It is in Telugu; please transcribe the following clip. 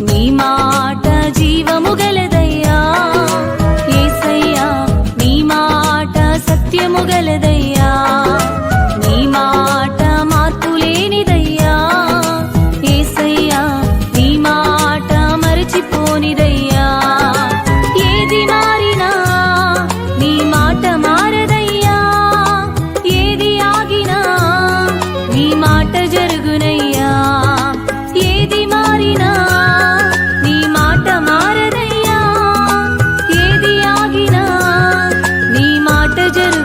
నీ మాట జీవము గలదయ్యా. ఏసయ్యా నీ మాట సత్యము గలదయ్యా. నీ did it.